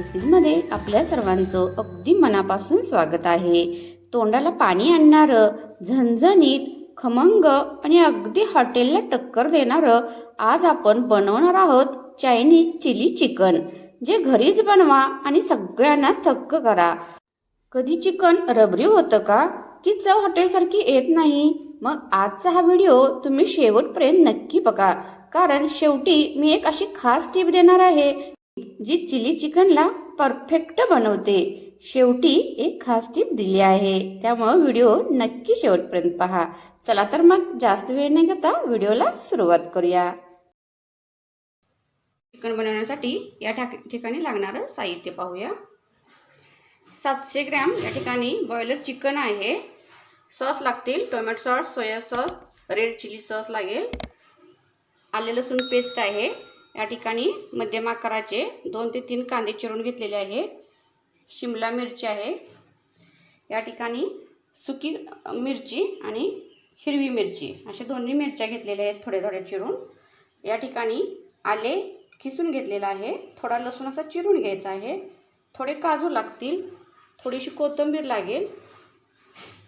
रेसिपीजमध्ये आपल्या सर्वांचं अगदी मनापासून स्वागत आहे. तोंडाला पाणी आणणारं झणझणीत खमंग आणि अगदी हॉटेलला टक्कर देणारं आज आपण बनवणार आहोत चायनीज चिली चिकन जे घरीच बनवा आणि सगळ्यांना थक्क करा. कधी चिकन रबरी होतं का? की चव हॉटेलसारखी येत नाही? मग आजचा हा व्हिडिओ तुम्ही शेवटपर्यंत नक्की बघा. कारण शेवटी मी एक अशी खास टीप देणार आहे. जी चिली चिकनला परफेक्ट बनवते. शेवटी एक खास टिप दिली आहे. त्यामुळं व्हिडिओ नक्की शेवटपर्यंत पहा. चला तर मग जास्त वेळ नाही घेता व्हिडिओला सुरुवात करूया. चिकन बनवण्यासाठी या ठिकाणी लागणारं साहित्य पाहूया. सातशे ग्रॅम या ठिकाणी बॉयलर चिकन आहे. सॉस लागतील tomato sauce soya sauce red chilli sauce लागेल. आले लसूण पेस्ट आहे. या ठिकाणी मध्यम आकाराचे दोन ते तीन कांदे चिरून घेतलेले आहेत. शिमला मिरची आहे. या ठिकाणी सुकी मिरची आणि हिरवी मिरची अशा दोन्ही मिरच्या घेतलेल्या आहेत थोड्या थोड्या चिरून. या ठिकाणी आले खिसून घेतलेला आहे. थोडा लसूण असा चिरून घ्यायचा आहे. थोडे काजू लागतील. थोडीशी कोथिंबीर लागेल.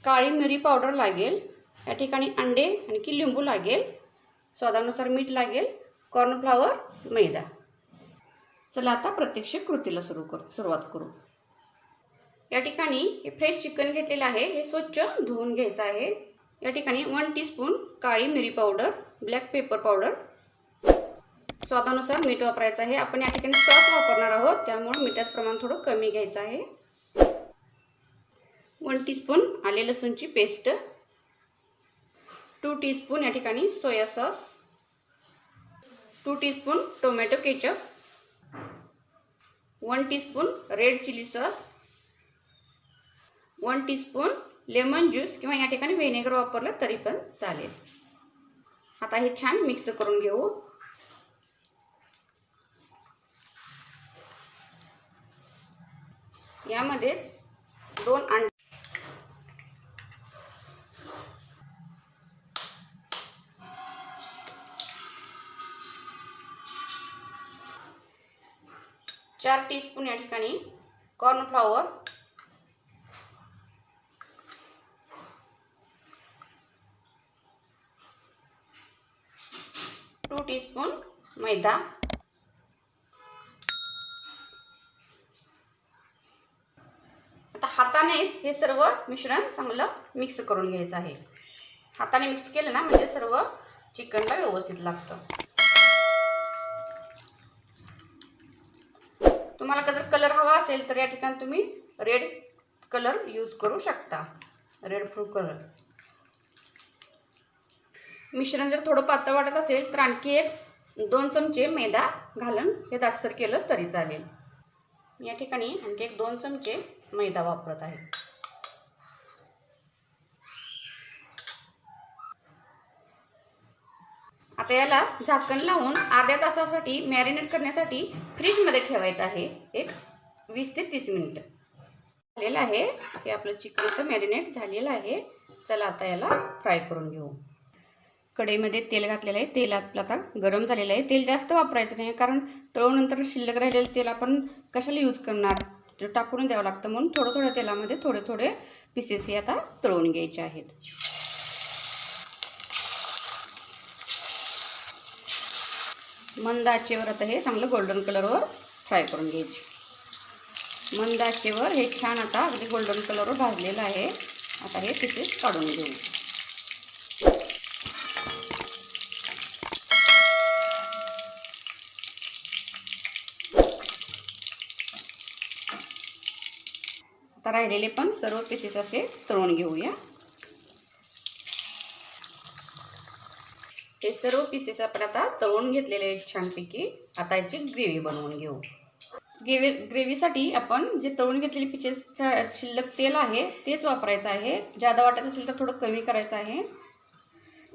काळी मिरी पावडर लागेल. या ठिकाणी अंडे आणखी लिंबू लागेल. स्वादानुसार मीठ लागेल. कॉर्नफ्लावर मैदा. चला आता प्रत्यक्ष कृतीला सुरू करू सुरुवात करू. या ठिकाणी हे फ्रेश चिकन घेतलेलं आहे हे स्वच्छ धुवून घ्यायचं आहे. या ठिकाणी वन टीस्पून काळी मिरी पावडर ब्लॅक पेपर पावडर स्वादानुसार मीठ वापरायचं आहे. आपण या ठिकाणी सॉस वापरणार आहोत त्यामुळे मिठाचं प्रमाण थोडं कमी घ्यायचं आहे. वन टीस्पून आले लसूणची पेस्ट टू टीस्पून या ठिकाणी soya sauce two teaspoon tomato ketchup one teaspoon red chilli sauce one teaspoon lemon juice किंवा या ठिकाणी व्हिनेगर वापरलं तरी पण चालेल. आता हे छान मिक्स करून घेऊ. यामध्येच दोन अंडे चार टीस्पून या ठिकाणी कॉर्नफ्लॉवर टू टीस्पून मैदा. आता हातानेच हे सर्व मिश्रण चांगलं मिक्स करून घ्यायचं आहे. हाताने मिक्स केलं ना म्हणजे सर्व चिकनला व्यवस्थित लागतं. तुम्हाला जर कलर हवा असेल तर या ठिकाणी तुम्ही रेड कलर यूज करू शकता. रेड फ्रूट कलर मिश्रण जर थोडं पातळ वाटत असेल तर आणखी एक दोन चमचे मैदा घालून हे दाटसर केलं तरी चालेल. या ठिकाणी आणखी एक दोन चमचे मैदा वापरत आहे. आता याला झाकण लावून अर्ध्या तासासाठी मॅरिनेट करण्यासाठी फ्रीजमध्ये ठेवायचं आहे. एक वीस ते तीस मिनिट. झालेलं आहे. हे आपलं चिकन तर मॅरिनेट झालेलं आहे. चला आता याला फ्राय करून घेऊ. कढईमध्ये तेल घातलेलं आहे. तेल आपलं आता गरम झालेलं आहे. तेल जास्त वापरायचं नाही कारण तळूनंतर शिल्लक राहिलेलं तेल आपण कशाला यूज करणार? ते टाकून द्यावं लागतं म्हणून थोडं थोडं तेलामध्ये थोडे थोडे पीसेस हे आता तळून घ्यायचे आहेत. मंद आचेवर आता हे चांगलं गोल्डन कलरवर फ्राय करून घ्यायचे. मंद आचेवर हे छान आता अगदी गोल्डन कलरवर भाजलेलं आहे. आता हे पिसेस काढून घेऊ. आता राहिलेले पण सर्व पिसेस असे तळून घेऊया. हे सर्व पीसेस आपण आता तळून घेतलेले आहेत छानपैकी. आता याची ग्रेव्ही बनवून घेऊ. ग्रेव्ही ग्रेव्हीसाठी आपण जे तळून घेतलेले पीसेस शिल्लक तेल आहे तेच वापरायचं आहे. जादा वाटत असेल तर थोडं कमी करायचं आहे.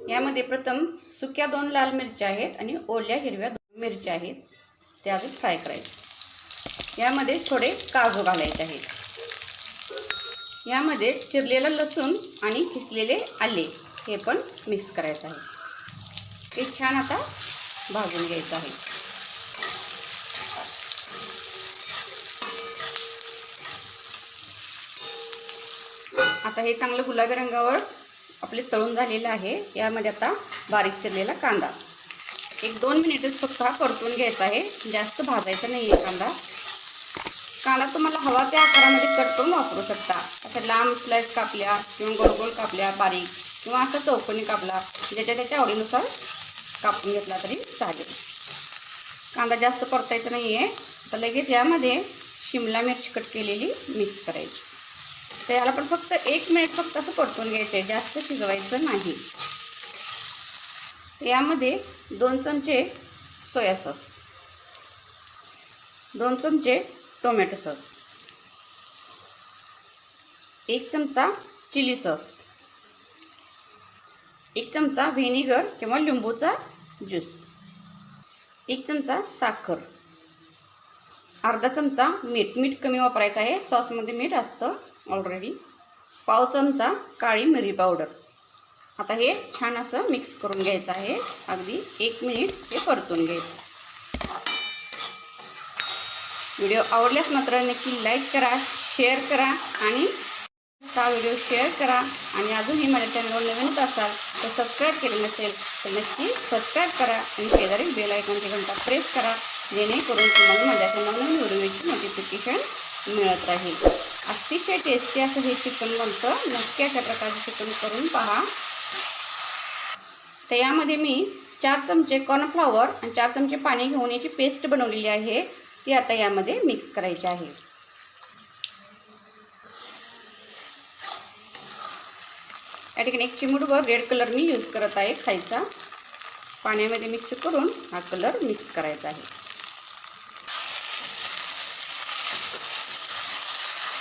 यामध्ये प्रथम सुक्या दोन लाल मिरच्या आहेत आणि ओल्या हिरव्या दोन मिरच्या आहेत. त्या आधी फ्राय करायचे यामध्ये थोडे काजू घालायचे आहेत. यामध्ये चिरलेलं लसूण आणि किसलेले आले हे पण मिक्स करायचं आहे. हे छान आता भाजून घ्यायचं आहे. आता हे चांगलं गुलाबी रंगावर आपले तळून झालेलं आहे. यामध्ये आता बारीक चिरलेला कांदा. एक दोन मिनिटच फक्त हा परतून घ्यायचा आहे. जास्त भाजायचा नाही आहे कांदा. कांदा तुम्हाला हवा त्या आकारामध्ये कट करून वापरू शकता. असं लांब स्लाईस कापल्या किंवा गोळगोळ कापल्या बारीक किंवा असं चौकोनी कापला ज्याच्या त्याच्या आवडीनुसार कापून घेतला तरी चालेल. कांदा जास्त परतायचा नाही आहे तर लगेच यामध्ये शिमला मिरची कट केलेली मिक्स करायची. तर याला पण फक्त एक मिनिट फक्त असं परतून घ्यायचं आहे जास्त शिजवायचं नाही. यामध्ये दोन चमचे सोया सॉस दोन चमचे टोमॅटो सॉस एक चमचा चिली सॉस एक चमचा व्हिनेगर किंवा लिंबूचा ज्यूस. एक चमचा साखर. अर्धा चमचा मीठ. मीठ कमी वापरायचं आहे. सॉसमध्ये मीठ असतं ऑलरेडी पाव चमचा काळी मिरी पावडर. आता हे छान असं मिक्स करून घ्यायचं आहे. अगदी एक मिनिट हे परतून घ्यायचं. व्हिडिओ आवडल्यास मात्र नक्की लाईक करा शेअर करा आणि हा व्हिडिओ शेअर करा. आणि अजूनही माझ्या चॅनलवर नवीनच असाल तर सबस्क्राईब केलं नसेल तर नक्की सबस्क्राईब करा आणि शेजारी बेल आयकॉनची घंटा प्रेस करा जेणेकरून तुम्हाला माझ्या नवनवीन व्हिडिओची नोटिफिकेशन मिळत राहील. अतिशय टेस्टी असं हे चिकन बनतं. नक्की अशा प्रकारचं चिकन करून पहा. तर यामध्ये मी चार चमचे कॉर्नफ्लॉवर आणि चार चमचे पाणी घेऊन याची पेस्ट बनवलेली आहे. ती आता यामध्ये मिक्स करायची आहे. ठिकाणी एक चिमूटभर रेड कलर मी यूज करत आहे खायचा. पाण्यामध्ये मिक्स करून हा कलर मिक्स करायचा आहे.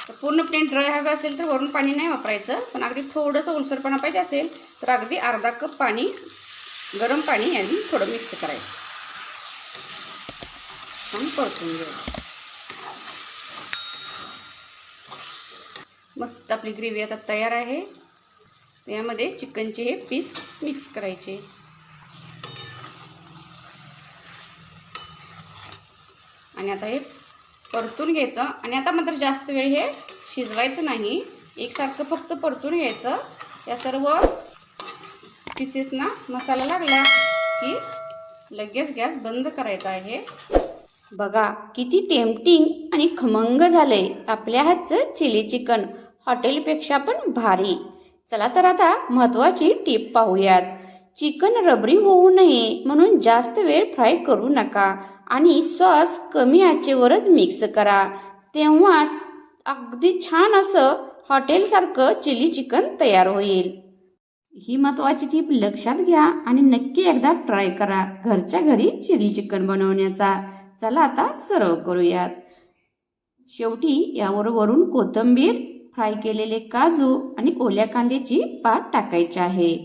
तर पूर्ण प्लेन ड्राय हवे असेल तर वरून पाणी नाही वापरायचं पण अगदी थोडंसं उलसरपणा पाहिजे असेल तर अगदी अर्धा कप पाणी गरम पाणी यांनी थोडं मिक्स करायचं. आणि परतून घ्यायचं मस्त आपली ग्रेव्ही आता तयार आहे. यामध्ये चिकनचे हे पीस मिक्स करायचे. आणि आता हे परतून घ्यायचं. आणि आता मात्र जास्त वेळ हे शिजवायचं नाही. एकसारखं फक्त परतून घ्यायचं. या सर्व पीसेसना मसाला लागला की लगेच गॅस बंद करायचा आहे. बघा किती टेम्पटिंग आणि खमंग झालंय आपल्या हातचं चिली चिकन. हॉटेलपेक्षा पण भारी. चला तर आता महत्वाची टीप पाहूयात. चिकन रबरी होऊ नये म्हणून जास्त वेळ फ्राय करू नका आणि सॉस कमी आचेवरच मिक्स करा. तेव्हाच अगदी छान असं हॉटेलसारखं चिली चिकन तयार होईल. ही महत्वाची टीप लक्षात घ्या आणि नक्की एकदा ट्राय करा घरच्या घरी चिली चिकन बनवण्याचा. चला आता सर्व करूयात. शेवटी यावर वरून कोथिंबीर फ्राय केलेले काजू आणि ओल्या कांद्याची पात टाकायची आहे.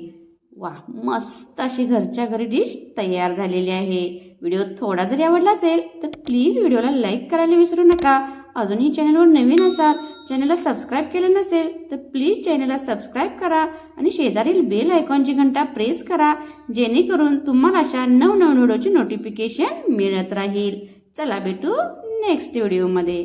वा मस्त अशी घरच्या घरी डिश तयार झालेली आहे. व्हिडिओ थोडा जरी आवडला असेल तर प्लीज व्हिडिओला लाईक करायला विसरू नका. अजूनही चॅनलवर नवीन असाल चॅनलला सबस्क्राईब केलं नसेल तर प्लीज चॅनलला सबस्क्राईब करा आणि शेजारील बेल आयकॉनची घंटा प्रेस करा जेणेकरून तुम्हाला अशा नवनवीन व्हिडिओची नोटिफिकेशन मिळत राहील. चला भेटू नेक्स्ट व्हिडिओमध्ये.